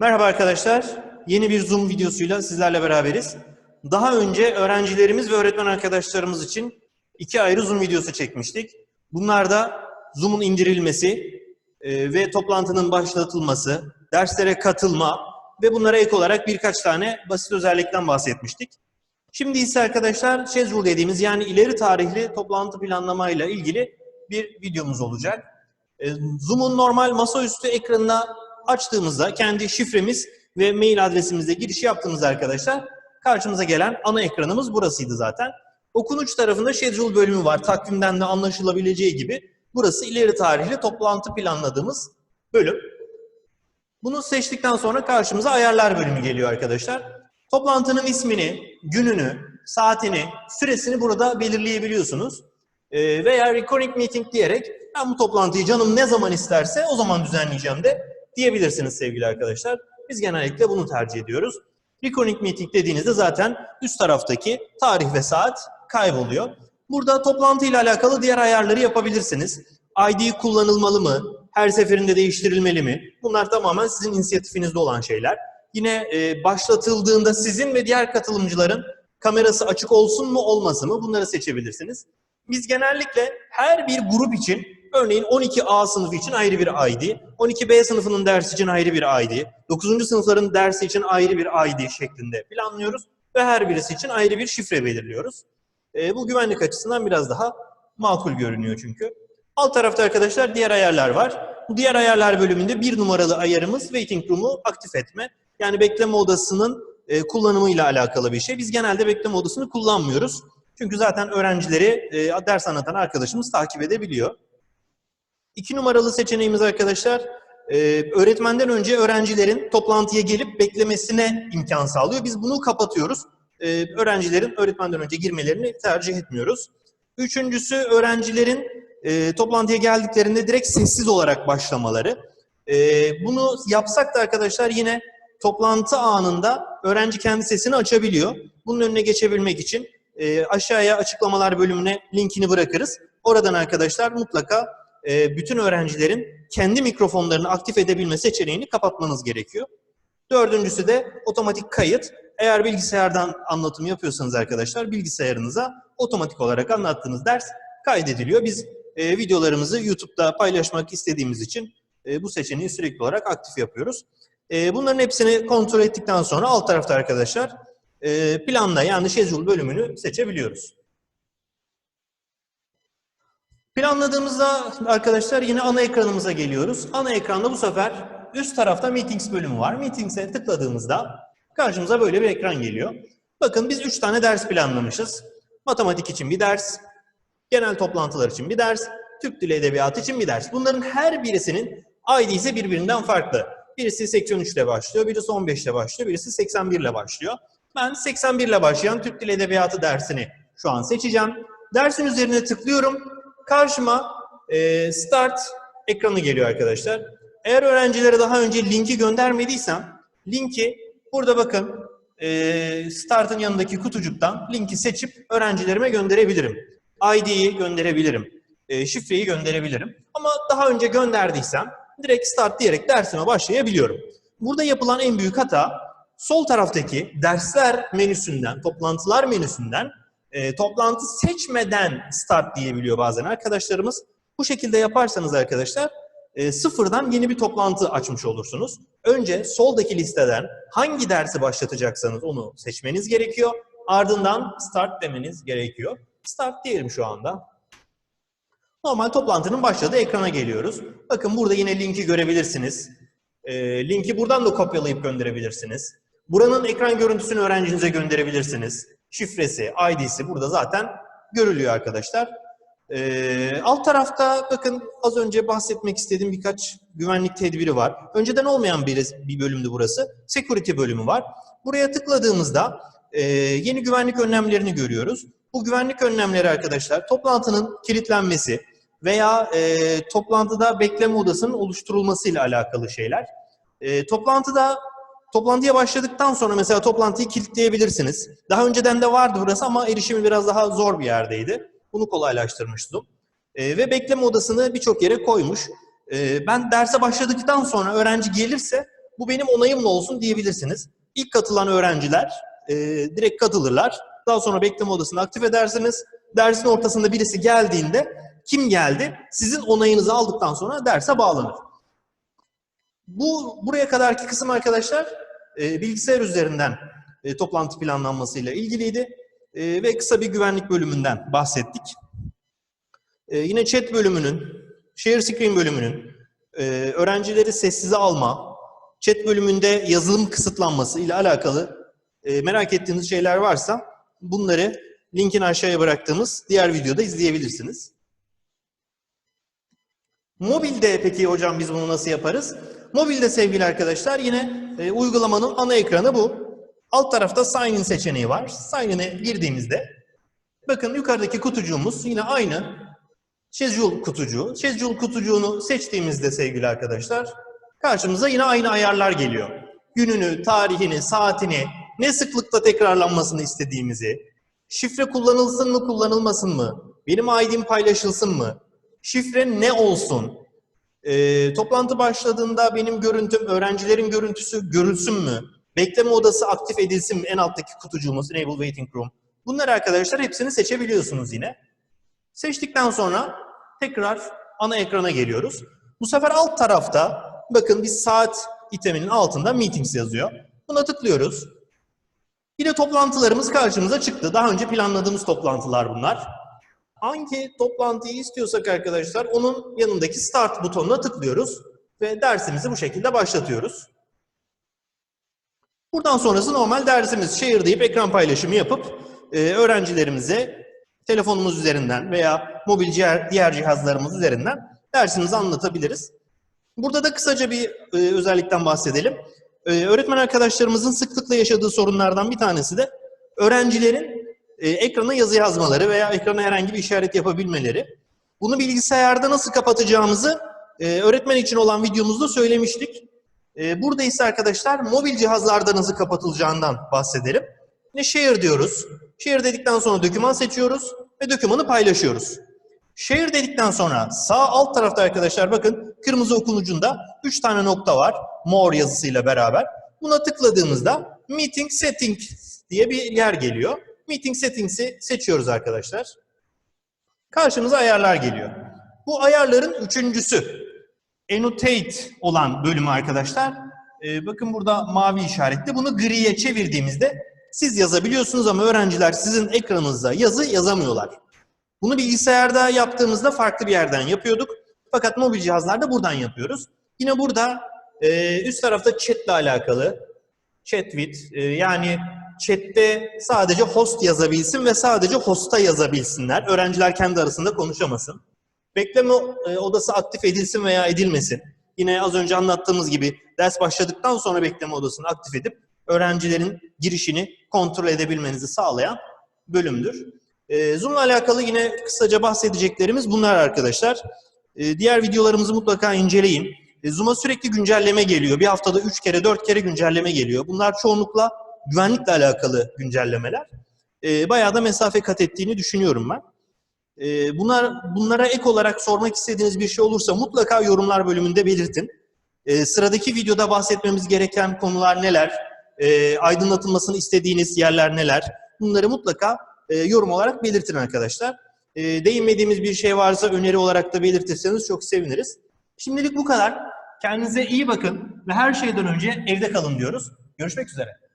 Merhaba arkadaşlar. Yeni bir Zoom videosuyla sizlerle beraberiz. Daha önce öğrencilerimiz ve öğretmen arkadaşlarımız için iki ayrı Zoom videosu çekmiştik. Bunlar da Zoom'un indirilmesi e, ve toplantının başlatılması, derslere katılma ve bunlara ek olarak birkaç tane basit özellikten bahsetmiştik. Şimdi ise arkadaşlar schedule dediğimiz yani ileri tarihli toplantı planlamayla ilgili bir videomuz olacak. E, Zoom'un normal masaüstü ekranına açtığımızda kendi şifremiz ve mail adresimizle giriş yaptığımızda arkadaşlar karşımıza gelen ana ekranımız burasıydı zaten. Okunuç tarafında schedule bölümü var. Takvimden de anlaşılabileceği gibi. Burası ileri tarihli toplantı planladığımız bölüm. Bunu seçtikten sonra karşımıza ayarlar bölümü geliyor arkadaşlar. Toplantının ismini, gününü, saatini, süresini burada belirleyebiliyorsunuz. Ee, veya recording meeting diyerek ben bu toplantıyı canım ne zaman isterse o zaman düzenleyeceğim de diyebilirsiniz sevgili arkadaşlar. Biz genellikle bunu tercih ediyoruz. Recording meeting dediğinizde zaten üst taraftaki tarih ve saat kayboluyor. Burada toplantı ile alakalı diğer ayarları yapabilirsiniz. ID kullanılmalı mı? Her seferinde değiştirilmeli mi? Bunlar tamamen sizin inisiyatifinizde olan şeyler. Yine e, başlatıldığında sizin ve diğer katılımcıların kamerası açık olsun mu olmasın mı bunları seçebilirsiniz. Biz genellikle her bir grup için örneğin 12A sınıfı için ayrı bir ID, 12B sınıfının dersi için ayrı bir ID, 9. sınıfların dersi için ayrı bir ID şeklinde planlıyoruz ve her birisi için ayrı bir şifre belirliyoruz. E, bu güvenlik açısından biraz daha makul görünüyor çünkü. Alt tarafta arkadaşlar diğer ayarlar var. Bu diğer ayarlar bölümünde bir numaralı ayarımız waiting room'u aktif etme. Yani bekleme odasının e, kullanımıyla alakalı bir şey. Biz genelde bekleme odasını kullanmıyoruz. Çünkü zaten öğrencileri e, ders anlatan arkadaşımız takip edebiliyor. İki numaralı seçeneğimiz arkadaşlar, e, öğretmenden önce öğrencilerin toplantıya gelip beklemesine imkan sağlıyor. Biz bunu kapatıyoruz. E, öğrencilerin öğretmenden önce girmelerini tercih etmiyoruz. Üçüncüsü öğrencilerin e, toplantıya geldiklerinde direkt sessiz olarak başlamaları. Bunu yapsak da arkadaşlar yine toplantı anında öğrenci kendi sesini açabiliyor. Bunun önüne geçebilmek için aşağıya açıklamalar bölümüne linkini bırakırız. Oradan arkadaşlar mutlaka e, bütün öğrencilerin kendi mikrofonlarını aktif edebilme seçeneğini kapatmanız gerekiyor. Dördüncüsü de otomatik kayıt. Eğer bilgisayardan anlatım yapıyorsanız arkadaşlar bilgisayarınıza otomatik olarak anlattığınız ders kaydediliyor. Biz e, videolarımızı YouTube'da paylaşmak istediğimiz için e, bu seçeneği sürekli olarak aktif yapıyoruz. E, bunların hepsini kontrol ettikten sonra alt tarafta arkadaşlar e, planla yani schedule bölümünü seçebiliyoruz. Planladığımızda arkadaşlar yine ana ekranımıza geliyoruz. Ana ekranda bu sefer üst tarafta Meetings bölümü var. Meetings'e tıkladığımızda karşımıza böyle bir ekran geliyor. Bakın biz 3 tane ders planlamışız. Matematik için bir ders, genel toplantılar için bir ders, Türk Dili Edebiyatı için bir ders. Bunların her birisinin ID'si birbirinden farklı. Birisi 83 ile başlıyor, birisi 15 ile başlıyor, birisi 81 ile başlıyor. Ben 81 ile başlayan Türk Dili Edebiyatı dersini şu an seçeceğim. Dersin üzerine tıklıyorum. Karşıma e, Start ekranı geliyor arkadaşlar. Eğer öğrencilere daha önce linki göndermediysem, linki burada bakın e, Start'ın yanındaki kutucuktan linki seçip öğrencilerime gönderebilirim. ID'yi gönderebilirim. E, şifreyi gönderebilirim. Ama daha önce gönderdiysem direkt Start diyerek dersime başlayabiliyorum. Burada yapılan en büyük hata sol taraftaki dersler menüsünden, toplantılar menüsünden e, toplantı seçmeden start diyebiliyor bazen arkadaşlarımız. Bu şekilde yaparsanız arkadaşlar e, sıfırdan yeni bir toplantı açmış olursunuz. Önce soldaki listeden hangi dersi başlatacaksanız onu seçmeniz gerekiyor. Ardından start demeniz gerekiyor. Start diyelim şu anda. Normal toplantının başladığı ekrana geliyoruz. Bakın burada yine linki görebilirsiniz. E, linki buradan da kopyalayıp gönderebilirsiniz. Buranın ekran görüntüsünü öğrencinize gönderebilirsiniz. Şifresi, ID'si burada zaten görülüyor arkadaşlar. Ee, alt tarafta bakın az önce bahsetmek istediğim birkaç güvenlik tedbiri var. Önceden olmayan bir, bir bölümdü burası. Security bölümü var. Buraya tıkladığımızda e, yeni güvenlik önlemlerini görüyoruz. Bu güvenlik önlemleri arkadaşlar toplantının kilitlenmesi veya e, toplantıda bekleme odasının oluşturulmasıyla alakalı şeyler. E, toplantıda Toplantıya başladıktan sonra mesela toplantıyı kilitleyebilirsiniz. Daha önceden de vardı burası ama erişimi biraz daha zor bir yerdeydi. Bunu kolaylaştırmıştım. E, ve bekleme odasını birçok yere koymuş. E, ben derse başladıktan sonra öğrenci gelirse bu benim onayımla olsun diyebilirsiniz. İlk katılan öğrenciler e, direkt katılırlar. Daha sonra bekleme odasını aktif edersiniz. Dersin ortasında birisi geldiğinde kim geldi? Sizin onayınızı aldıktan sonra derse bağlanır. Bu buraya kadarki kısım arkadaşlar e, bilgisayar üzerinden e, toplantı planlanmasıyla ilgiliydi E, ve kısa bir güvenlik bölümünden bahsettik. E, yine chat bölümünün, share screen bölümünün, e, öğrencileri sessize alma, chat bölümünde yazılım kısıtlanması ile alakalı e, merak ettiğiniz şeyler varsa bunları linkin aşağıya bıraktığımız diğer videoda izleyebilirsiniz. Mobilde peki hocam biz bunu nasıl yaparız? Mobilde sevgili arkadaşlar yine e, uygulamanın ana ekranı bu. Alt tarafta Sign In seçeneği var. Sign In'e girdiğimizde bakın yukarıdaki kutucuğumuz yine aynı Schedule kutucuğu. Schedule kutucuğunu seçtiğimizde sevgili arkadaşlar karşımıza yine aynı ayarlar geliyor. Gününü, tarihini, saatini, ne sıklıkla tekrarlanmasını istediğimizi, şifre kullanılsın mı kullanılmasın mı, benim ID'm paylaşılsın mı, şifre ne olsun, Ee, toplantı başladığında benim görüntüm, öğrencilerin görüntüsü görülsün mü, bekleme odası aktif edilsin mi, en alttaki kutucuğumuz Enable Waiting Room. Bunları arkadaşlar hepsini seçebiliyorsunuz yine. Seçtikten sonra tekrar ana ekrana geliyoruz. Bu sefer alt tarafta bakın bir saat iteminin altında Meetings yazıyor. Buna tıklıyoruz. Yine toplantılarımız karşımıza çıktı. Daha önce planladığımız toplantılar bunlar. Hangi toplantıyı istiyorsak arkadaşlar onun yanındaki Start butonuna tıklıyoruz ve dersimizi bu şekilde başlatıyoruz. Buradan sonrası normal dersimiz. Share deyip ekran paylaşımı yapıp e, öğrencilerimize telefonumuz üzerinden veya mobil diğer, cihazlarımız üzerinden dersimizi anlatabiliriz. Burada da kısaca bir e, özellikten bahsedelim. E, öğretmen arkadaşlarımızın sıklıkla yaşadığı sorunlardan bir tanesi de öğrencilerin e, ekrana yazı yazmaları veya ekrana herhangi bir işaret yapabilmeleri. Bunu bilgisayarda nasıl kapatacağımızı e, öğretmen için olan videomuzda söylemiştik. E, burada ise arkadaşlar mobil cihazlarda nasıl kapatılacağından bahsedelim. Ne share diyoruz. Share dedikten sonra doküman seçiyoruz ve dokümanı paylaşıyoruz. Share dedikten sonra sağ alt tarafta arkadaşlar bakın kırmızı okun ucunda 3 tane nokta var. More yazısıyla beraber. Buna tıkladığımızda Meeting Settings diye bir yer geliyor. Meeting Settings'i seçiyoruz arkadaşlar. Karşımıza ayarlar geliyor. Bu ayarların üçüncüsü Annotate olan bölümü arkadaşlar. Ee, bakın burada mavi işaretli. Bunu griye çevirdiğimizde siz yazabiliyorsunuz ama öğrenciler sizin ekranınızda yazı yazamıyorlar. Bunu bilgisayarda yaptığımızda farklı bir yerden yapıyorduk. Fakat mobil cihazlarda buradan yapıyoruz. Yine burada e, üst tarafta chat ile alakalı chat with e, yani chatte sadece host yazabilsin ve sadece hosta yazabilsinler. Öğrenciler kendi arasında konuşamasın. Bekleme e, odası aktif edilsin veya edilmesin. Yine az önce anlattığımız gibi ders başladıktan sonra bekleme odasını aktif edip öğrencilerin girişini kontrol edebilmenizi sağlayan bölümdür. E, Zoom'la alakalı yine kısaca bahsedeceklerimiz bunlar arkadaşlar. E, diğer videolarımızı mutlaka inceleyin. Zoom'a sürekli güncelleme geliyor. Bir haftada 3 kere 4 kere güncelleme geliyor. Bunlar çoğunlukla güvenlikle alakalı güncellemeler. E, bayağı da mesafe kat ettiğini düşünüyorum ben. E, bunlar Bunlara ek olarak sormak istediğiniz bir şey olursa mutlaka yorumlar bölümünde belirtin. E, sıradaki videoda bahsetmemiz gereken konular neler? E, aydınlatılmasını istediğiniz yerler neler? Bunları mutlaka e, yorum olarak belirtin arkadaşlar. E, değinmediğimiz bir şey varsa öneri olarak da belirtirseniz çok seviniriz. Şimdilik bu kadar. Kendinize iyi bakın ve her şeyden önce evde kalın diyoruz. Görüşmek üzere.